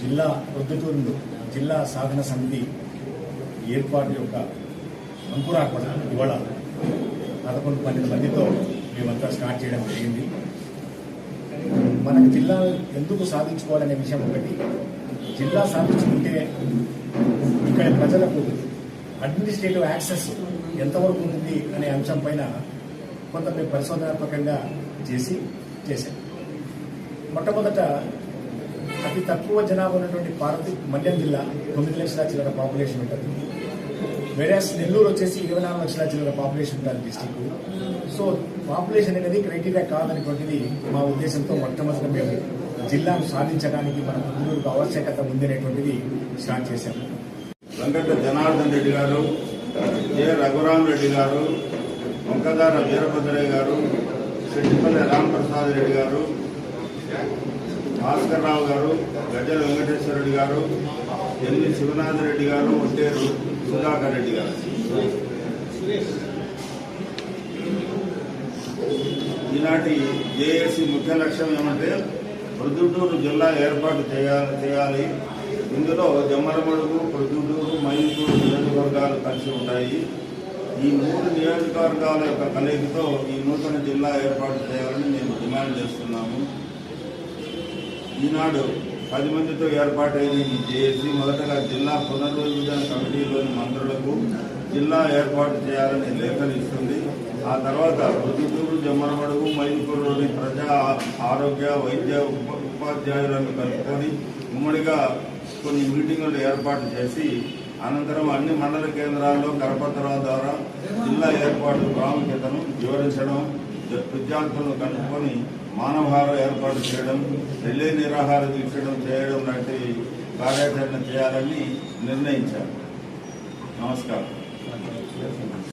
జిల్లా ప్రొద్దుటూరులో జిల్లా సాధన సమితి ఏర్పాటు యొక్క అంకురార్పణ ఇవాళ పదకొండు పన్నెండు మందితో మేమంతా స్టార్ట్ చేయడం జరిగింది. మనకు జిల్లా ఎందుకు సాధించుకోవాలనే విషయం ఒకటి. జిల్లా సాధించుకుంటే ఇక్కడ ప్రజలకు అడ్మినిస్ట్రేటివ్ యాక్సెస్ ఎంతవరకు ఉంటుంది అనే అంశం పైన కొంత మేము పరిశోధనాత్మకంగా చేసి చేశాం మొట్టమొదట అతి తక్కువ జనాభా ఉన్నటువంటి పార్వతి మల్యం జిల్లా తొమ్మిది లక్షల చిల్లర పాపులేషన్ ఉంటుంది. వేరే నెల్లూరు వచ్చేసి ఇరవై నాలుగు లక్షల చిల్లర పాపులేషన్ ఉంటారు డిస్టిక్ సో పాపులేషన్ అనేది క్రైటీరియా కాదనేటువంటిది మా ఉద్దేశంతో మొట్టమొదట మేము జిల్లాను సాధించడానికి మన ముందుకు ఆవశ్యకత ఉందనేటువంటిది స్టార్ట్ చేశాము వెంకట జనార్దన్ రెడ్డి గారు జె రఘురామ్ రెడ్డి గారు వంకదార వీరభద్రయ్య గారు శెట్టిపల్లి రామప్రసాద్ రెడ్డి గారు భాస్కర్ రావు గారు గజ్జల వెంకటేశ్వర రెడ్డి గారు ఎల్వి శివనాథ రెడ్డి గారు ఒట్టేరు సుధాకర్ రెడ్డి గారు. ఈనాటి జేఏసీ ముఖ్య లక్ష్యం ఏమంటే ప్రొద్దుటూరు జిల్లా ఏర్పాటు చేయాలి చేయాలి. ఇందులో జమ్మలమడుగు ప్రొద్దుటూరు మైంపూరు నియోజకవర్గాలు కలిసి ఉంటాయి. ఈ మూడు నియోజకవర్గాల యొక్క కలయికతో ఈ నూతన జిల్లా ఏర్పాటు చేయాలని మేము డిమాండ్ చేస్తున్నాము. ఈనాడు పది మందితో ఏర్పాటైన ఈ జేఏసీ మొదటగా జిల్లా పునర్విభజన కమిటీలోని మంత్రులకు జిల్లా ఏర్పాటు చేయాలని లేఖలు ఇస్తుంది ఆ తర్వాత ప్రొద్దుటూరు జమ్మరమడుగు మైదుకూరులోని ప్రజా ఆరోగ్య వైద్య ఉప- ఉపాధ్యాయులను కలుపుకొని ఉమ్మడిగా కొన్ని మీటింగులు ఏర్పాటు చేసి అనంతరం అన్ని మండల కేంద్రాల్లో కరపత్రాల ద్వారా జిల్లా ఏర్పాటు ప్రాముఖ్యతను వివరించడం విద్యార్థులను కనుక్కొని మానవహారం ఏర్పాటు చేయడం రిలే నిరాహార దీక్షడం చేయడం లాంటి కార్యాచరణ చేయాలని నిర్ణయించారు. నమస్కారం.